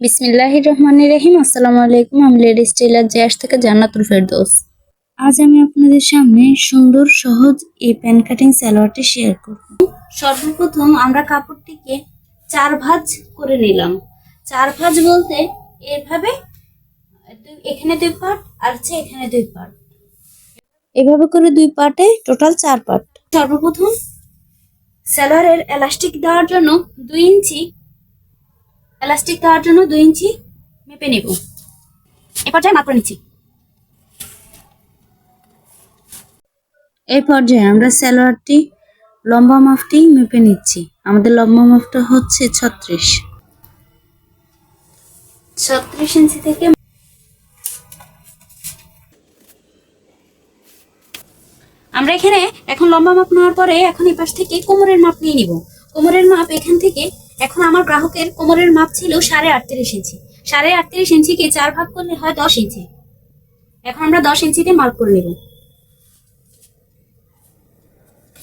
বিসমিল্লাহির রহমানির রহিম। আসসালামু আলাইকুম। আমি লেডিস টেলার জয়াস থেকে জান্নাতুল ফেরদৌস। আজ আমি আপনাদের সামনে সুন্দর, সহজ এই প্যান কাটিং সালোয়ারটি শেয়ার করব। সর্বপ্রথম আমরা কাপড়টিকে চার ভাঁজ করে নিলাম। চার ভাঁজ বলতে এভাবে, এখানে দুই পার্ট, আর হচ্ছে এখানে দুই পার্ট। এভাবে করে দুই পার্টে টোটাল চার পার্ট। সর্বপ্রথম সালোয়ারের এলাস্টিক দেওয়ার জন্য দুই ইঞ্চি এলাস্টিক দেওয়ার জন্য দুই ইঞ্চি মেপে নেব। এ পর্যায়ে মাপ নিচ্ছি। এই পর্যায়ে আমরা সালোয়ারটি লম্বা মাপটি মেপে নিচ্ছি। আমাদের লম্বা মাপটা হচ্ছে ছত্রিশ। ছত্রিশ ইঞ্চি থেকে আমরা এখানে এখন লম্বা মাপ নেওয়ার পরে এখন এই পাশ থেকে কোমরের মাপ নিয়ে নিব। কোমরের মাপ এখান থেকে এখন আমার গ্রাহকের কোমরের মাপ ছিল সাড়ে আটত্রিশ ইঞ্চি। সাড়ে আটত্রিশ ইঞ্চিকে চার ভাগ করলে হয় দশ ইঞ্চি। এখন আমরা দশ ইঞ্চিতে মার্ক করে নেব।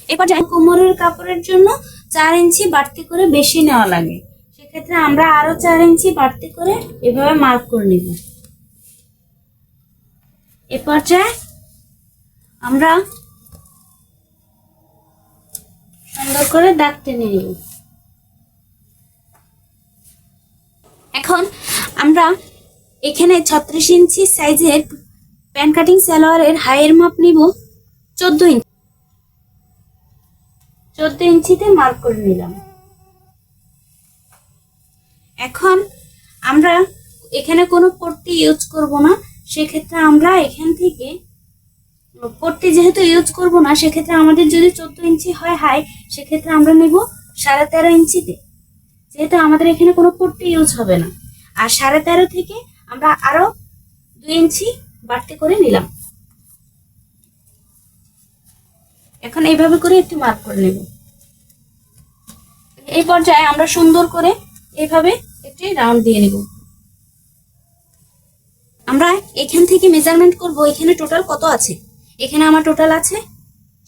এবার কোমরের কাপড়ের জন্য চার ইঞ্চি বাড়তি করে বেশি নেওয়া লাগে। সেক্ষেত্রে আমরা আরও চার ইঞ্চি বাড়তি করে এভাবে মার্ক করে নেব। এ পর্যায়ে আমরা সুন্দর করে দাগ টেনে নিব এখন আমরা এখানে ছত্রিশ ইঞ্চি সাইজের প্যান কাটিং সালোয়ারের হাইয়ের মাপ নিব চোদ্দ ইঞ্চি। চোদ্দ ইঞ্চিতে মার্ক করে নিলাম। এখন আমরা এখানে কোনো পট্টি ইউজ করব না, সেক্ষেত্রে আমরা এখান থেকে পট্টি যেহেতু ইউজ করব না, সেক্ষেত্রে আমাদের যদি চোদ্দ ইঞ্চি হয় হাই, সেক্ষেত্রে আমরা নেব সাড়ে তেরো ইঞ্চিতে। যেহেতু আমাদের এখানে কোনো পট্টি ইউজ হবে না। আর সাড়ে তেরো থেকে আমরা আরও দুই ইঞ্চি বাড়তি করে নিলাম। এখন এইভাবে করে একটু মার্ক করে নেব। এই পর্যায়ে আমরা সুন্দর করে এইভাবে একটি রাউন্ড দিয়ে নেব। আমরা এখান থেকে মেজারমেন্ট করব, এখানে টোটাল কত আছে? এখানে আমার টোটাল আছে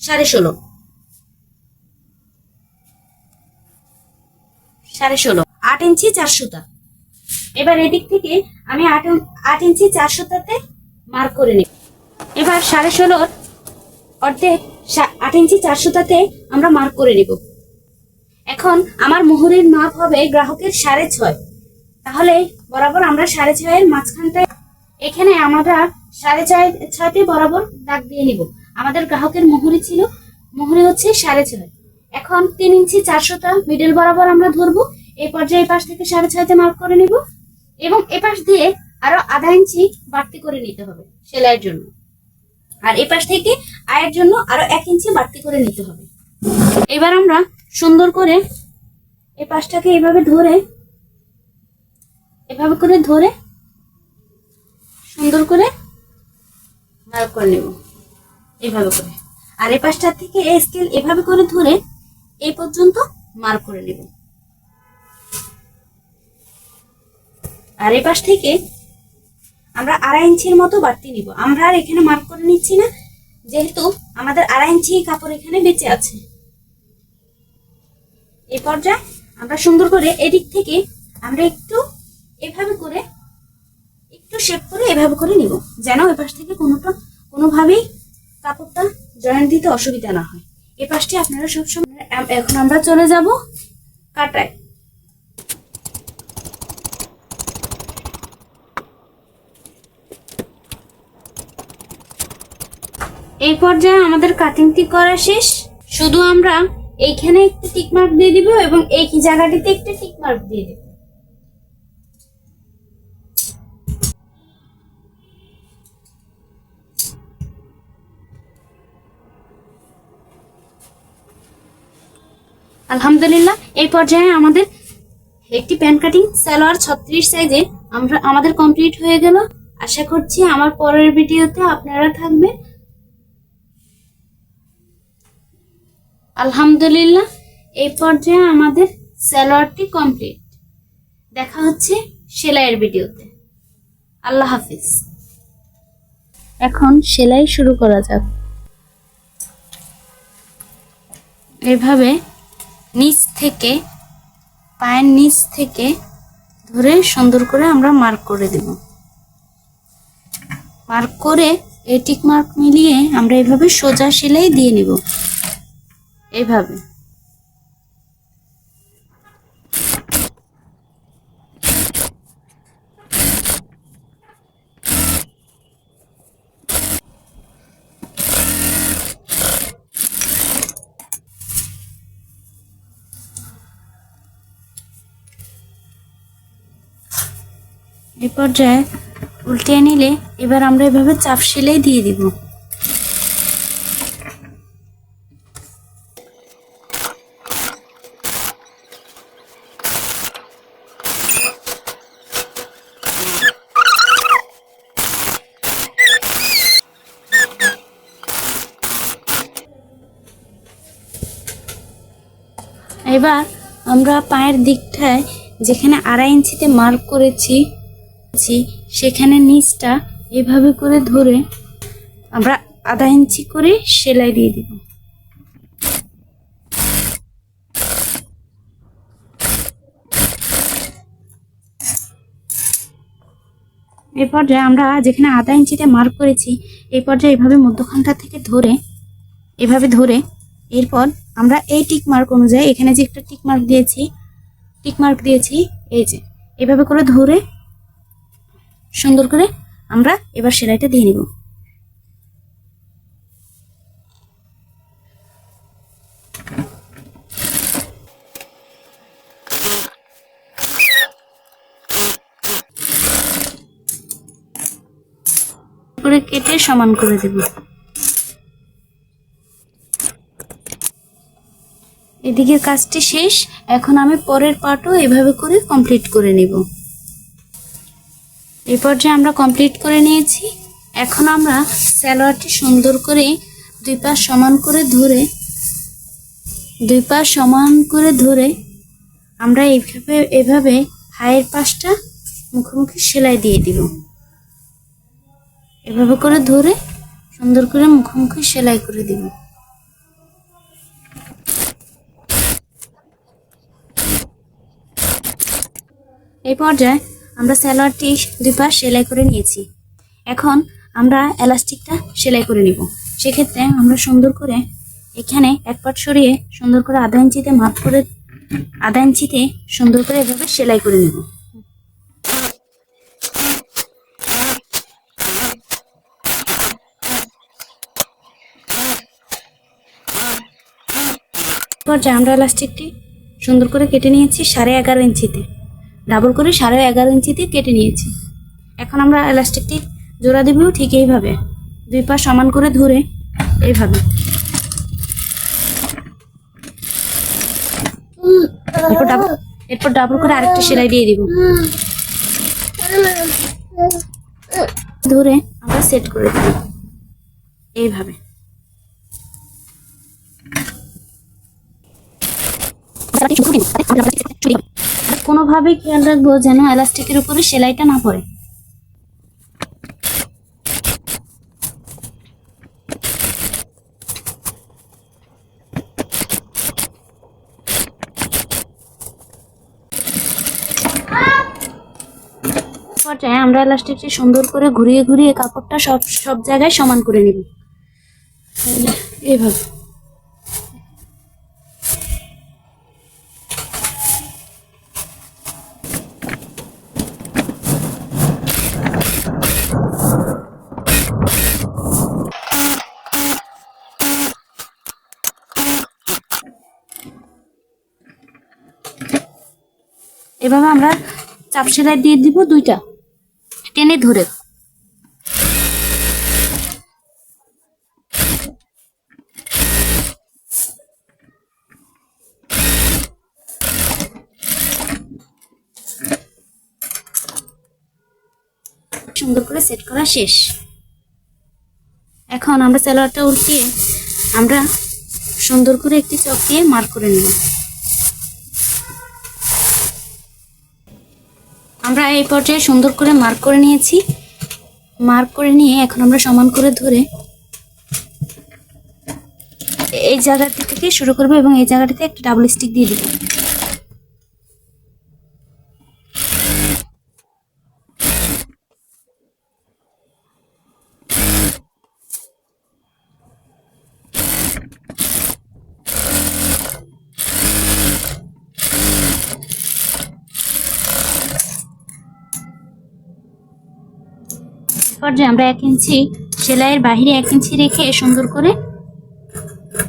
সাড়ে ষোলো। সাড়ে ষোলো। আট ইঞ্চি চার সুতা। এবার এদিক থেকে আমি আট আট ইঞ্চি চার সুতাতে মার্ক করে নিই এবার সাড়ে ষোলোর অর্ধেক আট ইঞ্চি চার সুতাতে আমরা মার্ক করে নিব। এখন আমার মোহরের মাপ হবে গ্রাহকের সাড়ে ছয়। তাহলে বরাবর আমরা সাড়ে ছয়ের মাঝখানটায়, এখানে আমরা সাড়ে ছয় ছয়তে বরাবর দাগ দিয়ে নিব। আমাদের গ্রাহকের মোহরি ছিল, মোহরি হচ্ছে সাড়ে ছয়। এখন তিন ইঞ্চি চারশোটা মিডল বরাবর আমরা ধরবো। এই পর্যায়ে পাশ থেকে সাড়ে ছয়তে মার্ক করে নিব। এবং এ পাশ দিয়ে আরও আধা ইঞ্চি বাড়তি করে নিতে হবে সেলাইয়ের জন্য। আর এ পাশ থেকে আয়ের জন্য আরও এক ইঞ্চি বাড়তি করে নিতে হবে। এবার আমরা সুন্দর করে এই পাশটাকে এভাবে ধরে, এভাবে করে ধরে সুন্দর করে মার্ক করে নেব। এভাবে করে। আর এই পাশটা থেকে এই স্কেল এভাবে করে ধরে এই পর্যন্ত মার্ক করে নেব। আর এই পাশ থেকে আমরা আড়াই ইঞ্চির মতো বাড়তি নিব। আমরা আর এখানে মার্ক করে নিচ্ছি না, যেহেতু আমাদের আড়াই ইঞ্চি কাপড় এখানে বেঁচে আছে। এই পর্যায়ে আমরা সুন্দর করে এদিক থেকে আমরা একটু এভাবে করে, একটু শেপ করে এভাবে করে নিব, যেন এ পাশ থেকে কোনোটা, কোনোভাবেই কাপড়টা জয়েন্ট দিতে অসুবিধা না হয়। এ পাশটি আপনারা সবসময়, এখন আমরা চলে যাব কাটায় এই পর্যায়ে আমাদের কাটিং কাটিংটি করা শেষ। শুধু আমরা এইখানে একটু টিক মার্ক দিয়ে দিব এবং এই জায়গাটিতে একটু টিক মার্ক দিয়ে দিব। আলহামদুলিল্লাহ, এই পর্যায়ে আমাদের একটি প্যান কাটিং সালোয়ার ছত্রিশ সাইজে আমরা, আমাদের কমপ্লিট হয়ে গেল। আশা করছি আমার পরের ভিডিওতে আপনারা থাকবেন। আলহামদুলিল্লাহ এই পর্যায়ে আমাদের সালোয়ারটি কমপ্লিট দেখা হচ্ছে সেলাইয়ের ভিডিওতে। আল্লাহ হাফিজ। এখন সেলাই শুরু করা যাক। এভাবে নিচ থেকে পায়ের নিচ থেকে ধরে সুন্দর করে আমরা মার্ক করে দেব। মার্ক করে এই টিক মার্ক মিলিয়ে আমরা এইভাবে সোজা সেলাই দিয়ে নিব। এইভাবে এই পর্যায়ে উল্টে নিলে এবার আমরা এভাবে চাপ সেলাই দিয়ে দিব। এবার আমরা পায়ের দিকটায় যেখানে আড়াই ইঞ্চিতে মার্ক করেছি সেখানে নিচটা এভাবে করে ধরে আমরা আধা ইঞ্চি করে সেলাই দিয়ে দিব। এই পর্যায়ে আমরা যেখানে আধা ইঞ্চিতে মার্ক করেছি, এই পর্যায়ে এভাবে মধ্যখানটা থেকে ধরে, এভাবে ধরে এরপর আমরা এই টিক মার্ক অনুযায়ী এখানে যে একটা টিক মার্ক দিয়েছি টিক মার্ক দিয়েছি, এই যে, এভাবে করে ধরে সুন্দর করে আমরা এবার সেলাইটা দিয়ে নিব। করে কেটে সমান করে দেব। এদিকের কাজটি শেষ। এখন আমি পরের পার্টও এভাবে করে কমপ্লিট করে নেব। এই পর্যায়ে আমরা কমপ্লিট করে নিয়েছি। এখন আমরা স্যালোয়ারটি সুন্দর করে দুই পা সমান করে ধরে, দুই পা সমান করে ধরে আমরা এইভাবে, এভাবে হায়ের পাশটা মুখোমুখি সেলাই দিয়ে দিব। এভাবে করে ধরে সুন্দর করে মুখোমুখি সেলাই করে দিব। এই পর্যায়ে আমরা সালোয়ারটি দুই সেলাই করে নিয়েছি। এখন আমরা এলাস্টিকটা সেলাই করে নিব। সেক্ষেত্রে আমরা সুন্দর করে এখানে এক পাট সরিয়ে সুন্দর করে আধা ইঞ্চিতে মাপ করে, আধা ইঞ্চিতে সুন্দর করে এভাবে সেলাই করে নিব। পর্যায়ে আমরা এলাস্টিকটি সুন্দর করে কেটে নিয়েছি সাড়ে এগারো ইঞ্চিতে। ডাবল করে সাড়ে এগারো ইঞ্চিতে কেটে নিয়েছি। এখন আমরা এলাস্টিকটি জোড়া দেব ঠিক এইভাবে। দুই পা সমান করে ধরে এইভাবে। এরপর ডাবল করে আরেকটা সেলাই দিয়ে দিব। ধরে আমরা সেট করে দেব। এইভাবে। কোনোভাবে খেয়াল রাখব যেন এলাস্টিকের উপরে সেলাইটা না পড়ে। পর্যায়ে আমরা এলাস্টিকটি সুন্দর করে ঘুরিয়ে ঘুরিয়ে কাপড়টা সব সব জায়গায় সমান করে নিব। এইভাবে। এভাবে আমরা চাপ সেলাই দিয়ে দিব দুইটা। টেনে ধরে। সুন্দর করে সেট করা শেষ। এখন আমরা সালোয়ারটা উল্টিয়ে আমরা সুন্দর করে একটি চক দিয়ে মার্ক করে নেব আমরা এই পর্যায়ে সুন্দর করে মার্ক করে নিয়েছি। মার্ক করে নিয়ে এখন আমরা সমান করে ধরে এই জায়গাটি থেকে শুরু করব এবং এই জায়গাটিতে একটা ডাবল স্টিক দিয়ে দিব। পর্যায়ে আমরা এক ইঞ্চি সেলাইয়ের বাহিরে এক ইঞ্চি রেখে সুন্দর করে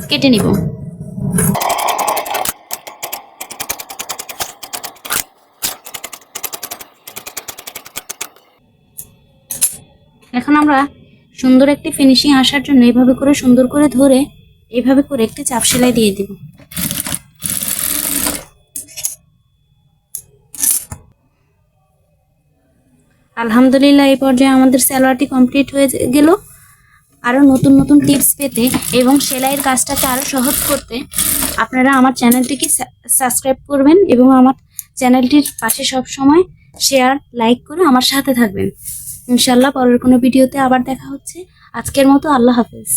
কেটে নিব। এখন আমরা সুন্দর একটি ফিনিশিং আসার জন্য এভাবে করে সুন্দর করে ধরে এভাবে করে একটি চাপ সেলাই দিয়ে দিব। আলহামদুলিল্লাহ, এই পর্যায়ে আমাদের স্যালোয়ারটি কমপ্লিট হয়ে গেল। আরও নতুন নতুন টিপস পেতে এবং সেলাইয়ের কাজটাকে আরও সহজ করতে আপনারা আমার চ্যানেলটিকে সাবস্ক্রাইব করবেন এবং আমার চ্যানেলটির পাশে সব সময় শেয়ার লাইক করে আমার সাথে থাকবেন। ইনশাল্লাহ পরের কোনো ভিডিওতে আবার দেখা হচ্ছে। আজকের মতো আল্লাহ হাফেজ।